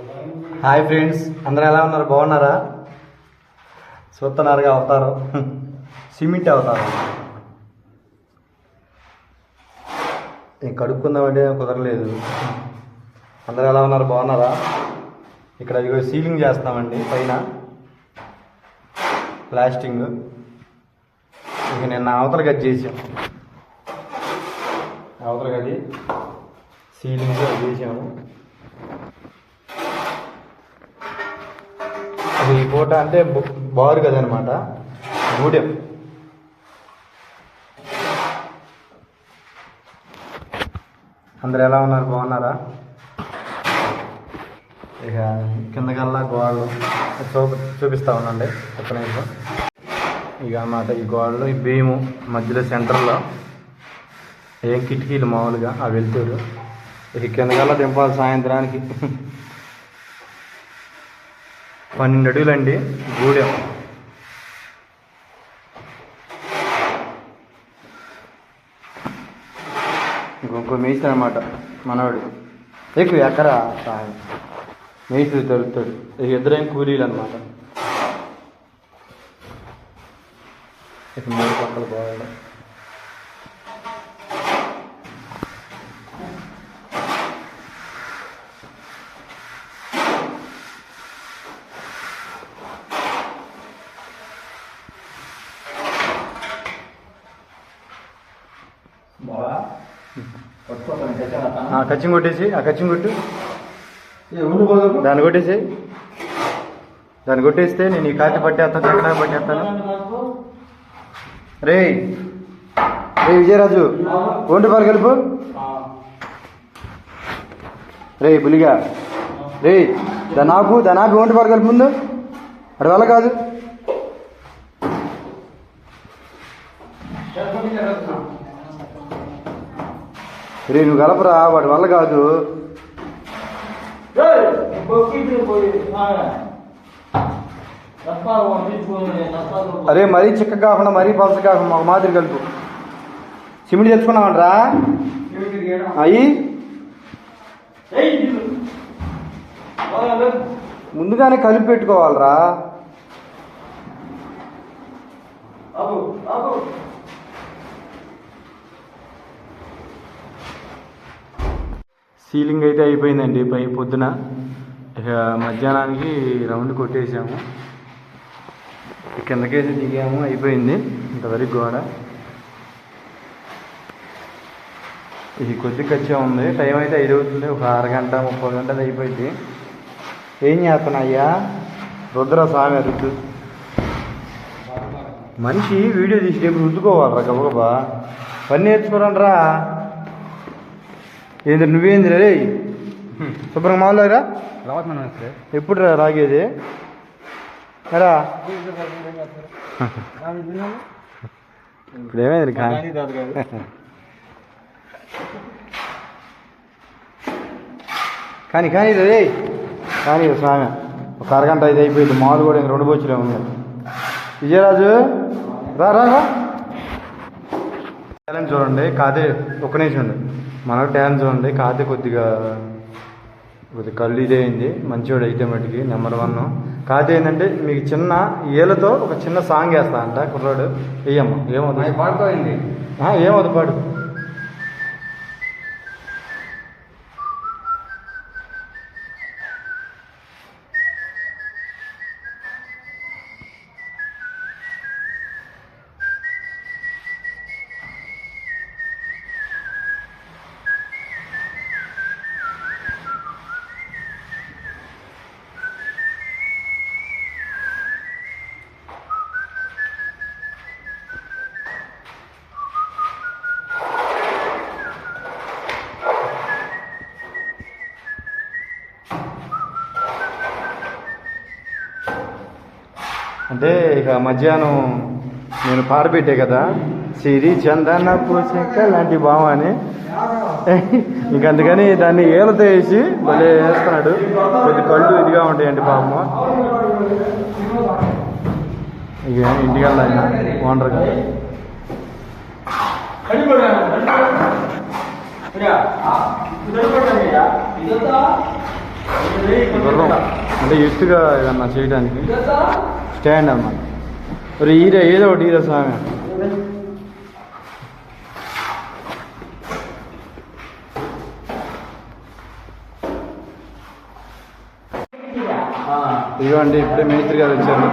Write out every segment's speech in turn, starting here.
Hi friends అందరూ ఎలా ఉన్నారు? బాగున్నారా? చూస్తున్నారుగా అవుతారు. సిమెంట్ అవుతారు. నేను కడుక్కుందామంటే కుదరలేదు. అందరూ ఎలా ఉన్నారు? బాగున్నారా? ఇక్కడ ఇదిగో సీలింగ్ చేస్తామండి పైన. ప్లాస్టింగ్. ఇక నిన్న అవతల గది చేసాం అవతల గది సీలింగ్ చేసాము అది పూట అంటే బారు కదనమాట. గూడెం. అందరు ఎలా ఉన్నారు? బాగున్నారా? ఇక కిందకల్లా గోడలు చూపి చూపిస్తా ఉండండి. ఒక్క నిమిషం. ఇక అన్నమాట ఈ గోడలు ఈ భీము మధ్యలో సెంటర్లో. ఏం కిటికీలు మామూలుగా ఆ వెళ్తారు ఇక కిందకల్లా దింపాలి సాయంత్రానికి. పన్నెండు అడుగులండి గూడెం. ఇంకొక మేస్త్రి అనమాట మనవాడు. ఎక్కువ ఎక్కడ సహాయం మేస్త్రి దొరుకుతాడు ఇద్దరేం కూలీలు అనమాట ఇక మూడు పక్కలు బాగా ఆ కచ్చిం కొట్టేసి ఆ కచ్చిం కొట్టు. దాన్ని కొట్టేసి. దాన్ని కొట్టేస్తే నేను ఈ కాతి పట్టేస్తాను ఎక్కడ పట్టేస్తాను రే రే విజయరాజు ఒంటి పాలు కలుపు. రే బులిగా రే దాని ఆపు దాని ఆపి ఒంటి పాలు కలుపు ముందు. అటు వల్ల కాదు. రే నువ్వు కలపరా వాడి వల్ల కాదు. అరే మరీ చిక్క కాకుండా మరీ పలస కాకుండా ఒక మాదిరి కలుపు. సిమెంట్ తెచ్చుకున్నామంటరా అయ్యి ముందుగానే కలిపి పెట్టుకోవాలరా. సీలింగ్ అయితే అయిపోయిందండి పై పొద్దున. ఇక మధ్యాహ్నానికి రౌండ్ కొట్టేసాము. కిందకైతే దిగాము అయిపోయింది ఇంతవరకు గోడ. ఇది కొద్ది ఖర్చు ఉంది టైం అయితే ఐదు అవుతుంది ఒక అరగంట ముప్పై గంటలు అయిపోయింది. ఏం చేస్తున్నా అయ్యా రుద్ర స్వామి రుద్దు మనిషి వీడియో తీసేటప్పుడు రుద్దుకోవాలరా గబగబా. పని నేర్చుకోరండ్రా. ఏంది నువ్వేంది రే? శుభ్రంగా మామూలుగా ఎప్పుడు రా. రాగేది? రా ఇప్పుడు ఏమైంది కానీ? కానీ రే కానీ స్వామి. ఒక అరగంట అయితే అయిపోయింది. మామూలు కూడా ఇంక రెండు బొచ్చులే ఉన్నాయి. విజయరాజు రా రా రా. టాలెంట్ చూడండి కాదే ఒక్క నిమిషం ఉండి. మనకు టాలెంట్ చూడండి కాదే కొద్దిగా కొద్దిగా కళ్ళు ఇదైంది మంచివాడు అయితే మటుకి నెంబర్ వన్. కాదే ఏంటంటే మీకు చిన్న ఏలతో ఒక చిన్న సాంగ్ వేస్తా అంట కుర్రాడు. వేయమ్మ ఏమవుతుంది ఆ, ఏమవుతుంది పాడు. అంటే ఇక మధ్యాహ్నం నేను పాట పెట్టే కదా. సిరి చందన పూసిక లాంటి భావం అని ఇంక అందుకని దాన్ని ఏలతో వేసి భలే వేస్తున్నాడు. కొద్ది కళ్ళు ఇదిగా ఉంటాయండి పాపం. ఇక ఇంటికి వెళ్ళాయన ఓనర్. గారు గుర్రం అంటే ఎత్తుగా ఏదన్నా చేయడానికి. స్టాండ్ అన్నమాట మరి ఈరే ఏదో ఒకటి ఈరే స్వామి ఇదిగోండి ఇప్పుడే మేస్త్రి గారు వచ్చారు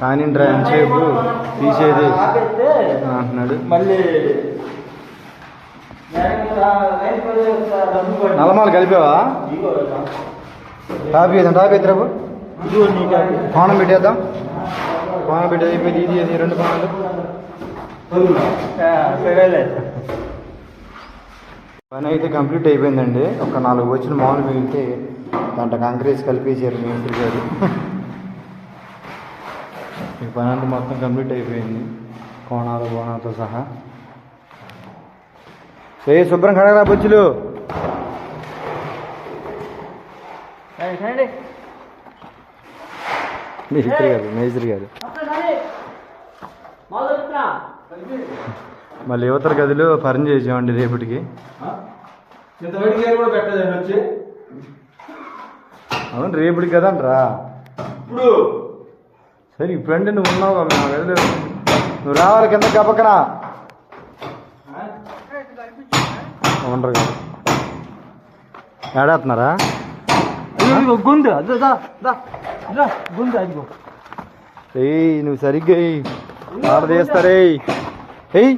కానీ ఎంతసేపు తీసేది అంటున్నాడు మళ్ళీ నల్లమాలు కలిపావా టాపీ వేద్దాం టాపీ ఎత్తురాబు కోణం పెట్టేద్దాం కోణం పెట్టేది అయిపోయింది ఇది రెండు కోణాలు. సరేలే. పని అయితే కంప్లీట్ అయిపోయిందండి. ఒక నాలుగు వచ్చిన మామూలు మిగిలితే దాంట్లో కాంక్రీట్ కలిపేసారు మేస్త్రి గారు. ఈ పని అంతా మొత్తం కంప్లీట్ అయిపోయింది. కోణాలు బోనాలతో సహా. ఏ శుభ్రం కడగరా బొచ్చులు. మేస్త్రి గారు మేస్త్రి గారు. మళ్ళీ యువతల గదిలో పని చేసామండి రేపటికి. అవును రేపటికి కదంట్రా. ఇప్పుడు. సరే ఇప్పుడంటే నువ్వు ఉన్నావు మా గదిలో. నువ్వు రావాలి కింద గబకరా ఉండరు కదా ఏడాస్తున్నారా ఇదిగో గుండు అదో దా దా దా గుండు అదిగో ఏయ్ నువ్వు సరిగ్గా ఎయ్. ఆడ ఏయ్